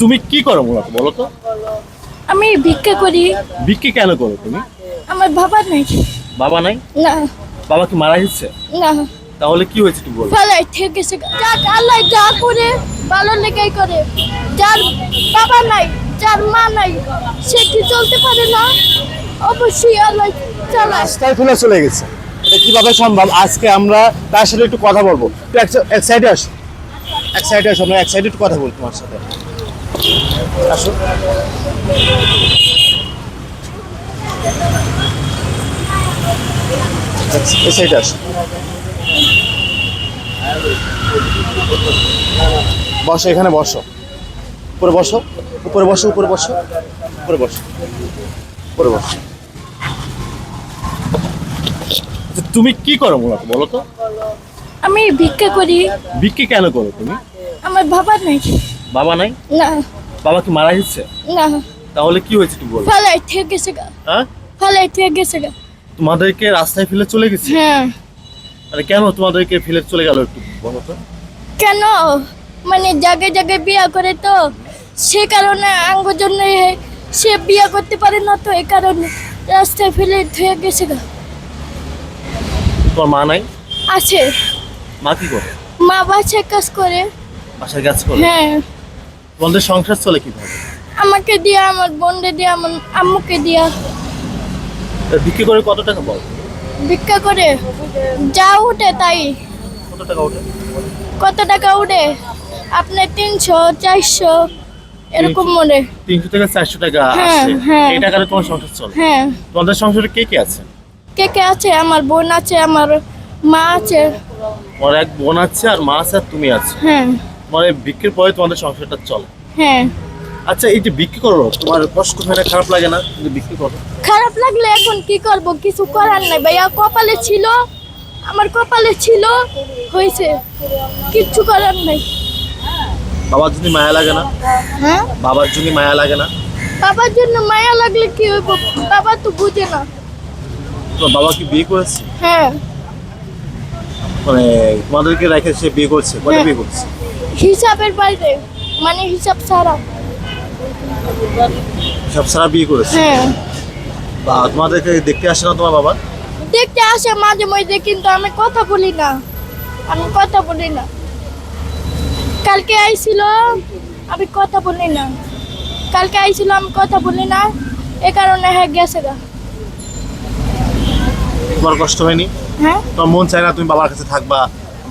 তুমি কি করো মূলত বলো তো? আমি ভিক্ষা করি। ভিক্ষা কেন করো তুমি? আমার বাবা নাই। বাবা নাই? না। বাবা কি মারা গেছে? না। তাহলে কি হয়েছে তুমি বলো। ফেলাই ঠিক আছে যাক আল্লাহ যা করে ভালো লেগেই করে। যার বাবা নাই যার মা নাই সে কি চলতে পারে না? অবশ্যই আল্লাহ চালায়। রাস্তায় ফেলে চলে গেছে। এটা কীভাবে সম্ভব? আজকে আমরা তার সাথে একটু কথা বলব। একটু এক- এক সাইডে আসো। এক সাইডে আসো আমরা এক সাইডে একটু কথা বলব তোমার সাথে। আসো এক- এই সাইডে আসো বসো এখানে বসো। উপরে বসো উপরে বসো উপরে বসো উপরে বসো উপরে বসো। আচ্ছা, তুমি কি করো মূলত বলো তো? আমি ভিক্ষা করি। ভিক্ষা কেন করো তুমি? আমার বাবা নাই। বাবা নাই? না। বাবা কি মারা গেছে? না। তাহলে কি হয়েছে তুমি বলো। ফেলাই ঠিক গা। হ্যাঁ? ফেলাই ঠিক গা। তোমাদেরকে রাস্তায় ফেলে চলে গেছে? হ্যাঁ। মানে কেন তোমাদেরকে ফেলে চলে গেল একটু বলো তো? কেন? মানে জাগে জাগে বিয়া করে তো। সে কারণে আঙ্গ জন্য সে বিয়া করতে পারে না তো এই কারণে রাস্তায় ফেলে ধুয়ে গেছে গা। তোমার মা নাই? আছে। মা কি করে? মা বাসায় কাজ করে। বাসায় কাজ করে? হ্যাঁ। তোমাদের সংসার চলে কীভাবে? আমাকে দিয়া আমার বোনকে দিয়া আমার আম্মুকে দিয়া। বিক্রি করে কত টাকা পাও ভিক্ষা করে যা উঠে তাই। কত টাকা ওঠে কত টাকা উঠে? আপনার তিনশো চারশো এরকম মনে। তিনশো থেকে চারশো টাকা হ্যাঁ, আসে। হ্যাঁ। এই টাকাতে তোমার সংসার চলে হ্যাঁ। তোমাদের সংসারে কে কে আছে? কে কে আছে? আমার বোন আছে আমার মা আছে। তোমার এক বোন আছে আর মা আছে আর তুমি আছে। হ্যাঁ। মানে বিক্রির পরে তোমাদের সংসারটা চলে। হ্যাঁ। আচ্ছা এই যে বিক্রি করো তোমার কষ্ট হয় না খারাপ লাগে না কিন্তু বিক্রি করো? খারাপ লাগলে এখন কি করব কিছু করার নাই ভাইয়া। কপালে ছিল আমার কপালে ছিল হয়েছে। কিচ্ছু করার নাই। বাবার যদি মায়া লাগে না? হ্যাঁ? বাবার যদি মায়া লাগে না? বাবার জন্য মায়া লাগলে কি হইব? বাবা তো বুঝে না। তোমার বাবা কি বিয়ে করেছে? হ্যাঁ। মানে তোমাদেরকে রেখে সে বিয়ে করছে? কয়টা হ্যাঁ। বিয়ে করছে? হিসাবের বাইরে মানে হিসাব ছাড়া। হিসাব সারা বিয়ে করেছে? হ্যাঁ। বা তোমাদেরকে দেখতে আসে না তোমার বাবা? দেখতে আসে মাঝে মধ্যে কিন্তু আমি কথা বলি না। আমি কথা বলি না। কালকে আইছিল আমি কথা বলি না। কালকে আইছিল আমি কথা বলি না। এ কারণে হ্যাঁ গেছে গা। তোমার কষ্ট হয়নি? হ্যাঁ? তোমার মন চায় না তুমি বাবার কাছে থাকবা।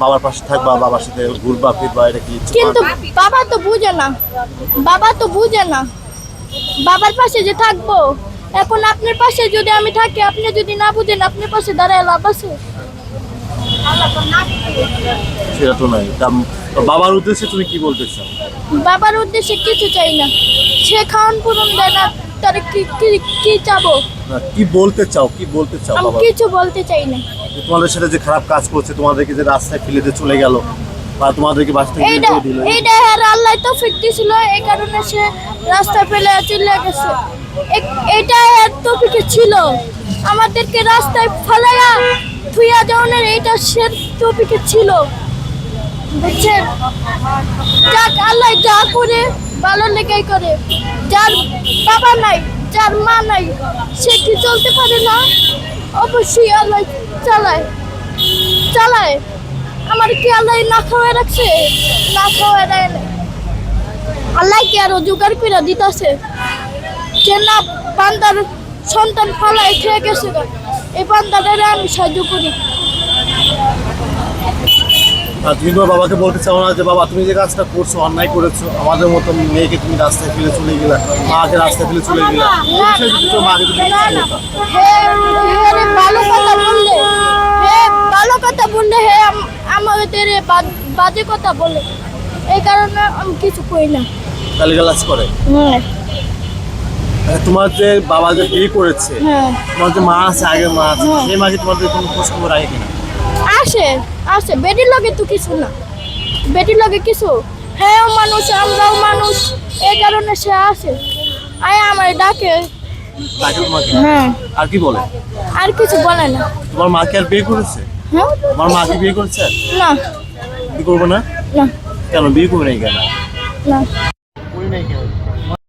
বাবার পাশে থাকবা বাবার সাথে ঘুরবা ফিরবা এটা কি কিন্তু বাবা তো বুঝে না। বাবা তো বুঝে না। বাবার পাশে যে থাকব এখন আপনার পাশে যদি আমি থাকি আপনি যদি না বুঝেন আপনার পাশে দাঁড়ায় লাভ আছে? সেটা তো নাই। বাবার উদ্দেশ্যে তুমি কি বলতে চাও? বাবার উদ্দেশ্যে কিছু চাই না। সে খাওয়ান পূরণ দেয় না। তার কি কি কি চাবো? না, কি বলতে চাও কি বলতে চাও আমি বাবা? কিছু বলতে চাই না। তোমাদের সাথে যে খারাপ কাজ করছে তোমাদেরকে যে রাস্তায় ফেলে দিয়ে চলে গেল বা তোমাদেরকে বাস থেকে বের এইটা করে দিল এইটা আর আল্লাহ তো ফিরতি ছিল এই কারণে সে রাস্তা ফেলে চলে গেছে। এ- এটা আর তফিকে ছিল। আমাদেরকে রাস্তায় ফেলাইয়া থুইয়া যাওয়ানোর এইটা সে তফিকে ছিল। বুঝছেন? যাক আল্লাহ যা করে ভালো লেগেই করে। বাবা নাই, যার মা নাই, সে কি চলতে পারে না? অবশ্যই আল্লাহ চালায় চালায়। আমার কি আল্লাহ না খাওয়াই রাখছে? না খাওয়াই দেয় আল্লাহ কি আরও জোগাড় করে দিতেছে? যে না, বান্দার সন্তান ফালাই খেয়ে গেছে। এই বান্দাটারে আমি সাহায্য করি। আর তুমি তোমার বাবাকে বলতে চাও না যে বাবা তুমি যে কাজটা করছ অন্যায় করেছ আমাদের মতো মেয়েকে তুমি রাস্তায় ফেলে চলে গেলা মাকে রাস্তায় ফেলে চলে গেলা মাকে ভালো কথা বললে হে ভালো কথা বললে হে আমাদের বাজে কথা বলে এই কারণে আমি কিছু কই না গালিগালাজ করে হ্যাঁ আচ্ছা, তোমার যে বাবা যে বিয়ে করেছে হ্যাঁ তোমার যে মা আছে আগের মা আছে হ্যাঁ। সেই মাকে তোমাদের কোনো খোঁজ খবর রাখে কিনা আসে আসে। বেটির লগে তো কিছু না। বেটির লগে কিছু? হ্যাঁ মানুষ আমরাও মানুষ। এই কারণে সে আসে। আয় আমার ডাকে। হ্যাঁ। আর কি বলে? আর কিছু বলে না। তোমার মাকে আর বিয়ে করেছে? হ্যাঁ? তোমার মাকে বিয়ে করেছে? না। কি করব না? না। কেন? বিয়ে করবে নাই কেন? না। করি নাই কেন?